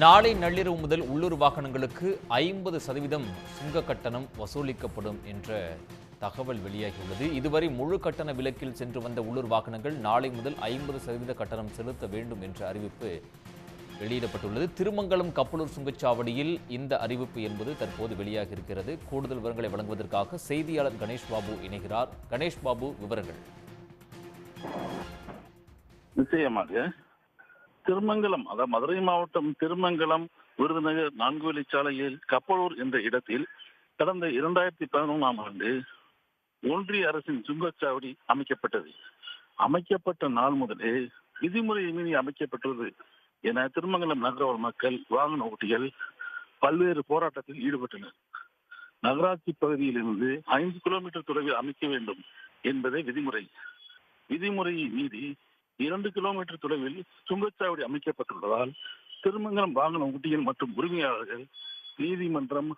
நாளை நள்ளிரவு முதல் உள்ளூர் வாகனங்களுக்கு ஐம்பது சதவீதம் சுங்க கட்டணம் வசூலிக்கப்படும் என்ற தகவல் வெளியாகியுள்ளது. இதுவரை முழு கட்டண விலக்கில் சென்று வந்த உள்ளூர் வாகனங்கள் நாளை முதல் ஐம்பது சதவீத கட்டணம் செலுத்த வேண்டும் என்ற அறிவிப்பு வெளியிடப்பட்டுள்ளது. திருமங்கலம் கப்பலூர் சுங்கச்சாவடியில் இந்த அறிவிப்பு என்பது தற்போது வெளியாகி இருக்கிறது கூடுதல் விவரங்களை வழங்குவதற்காக செய்தியாளர் கணேஷ் பாபு இணைகிறார். கணேஷ் பாபு விவரங்கள். நிச்சயமாக. திருமங்கலம் அதாவது மதுரை மாவட்டம் திருமங்கலம் விருதுநகர் நான்கு வழிச்சாலையில் கப்பலூர் என்ற இடத்தில் கடந்த இரண்டாயிரத்தி பதினொன்றாம் ஆண்டு ஒன்றிய அரசின் சுங்கச்சாவடி அமைக்கப்பட்டது. அமைக்கப்பட்ட நாள் முதலே விதிமுறை மீறி அமைக்கப்பட்டுள்ளது என திருமங்கலம் நகரவாழ் மக்கள் வாகன ஓட்டிகள் பல்வேறு போராட்டத்தில் ஈடுபட்டனர். நகராட்சி பகுதியிலிருந்து ஐந்து கிலோமீட்டர் தொலைவில் அமைக்க வேண்டும் என்பதே விதிமுறை. விதிமுறையை மீறி இரண்டு கிலோமீட்டர் தொலைவில் சுங்கச்சாவடி அமைக்கப்பட்டுள்ளதால் திருமங்கலம் வாகன ஓட்டிகள் மற்றும் உரிமையாளர்கள் நீதிமன்றம்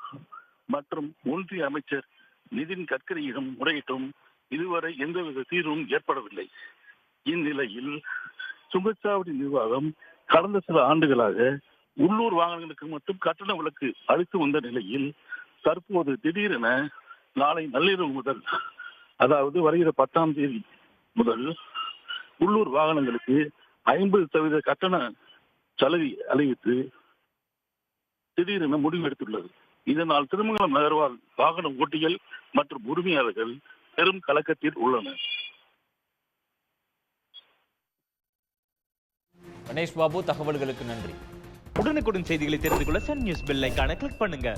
மற்றும் ஒன்றிய அமைச்சர் நிதின் கட்கரியிடம் முறையிட்டும் இதுவரை எந்தவித தீர்வும் ஏற்படவில்லை. இந்நிலையில் சுங்கச்சாவடி நிர்வாகம் கடந்த சில ஆண்டுகளாக உள்ளூர் வாகனங்களுக்கு மட்டும் கட்டண விலக்கு அளித்து வந்த நிலையில் தற்போது திடீரென நாளை நள்ளிரவு முதல் அதாவது வருகிற பத்தாம் தேதி முதல் உள்ளூர் வாகனங்களுக்கு ஐம்பது சதவீத கட்டண சலுகை அறிவித்து திடீரென முடிவெடுத்துள்ளது. இதனால் திருமங்கலம் நகர்வால் வாகன ஓட்டிகள் மற்றும் உரிமையாளர்கள் பெரும் கலக்கத்தில் உள்ளனர். கணேஷ் பாபு தகவல்களுக்கு நன்றி. உடனுக்குடன் செய்திகளை தெரிந்து கொள்ள சன் நியூஸ் பெல் ஐகானை கிளிக் பண்ணுங்க.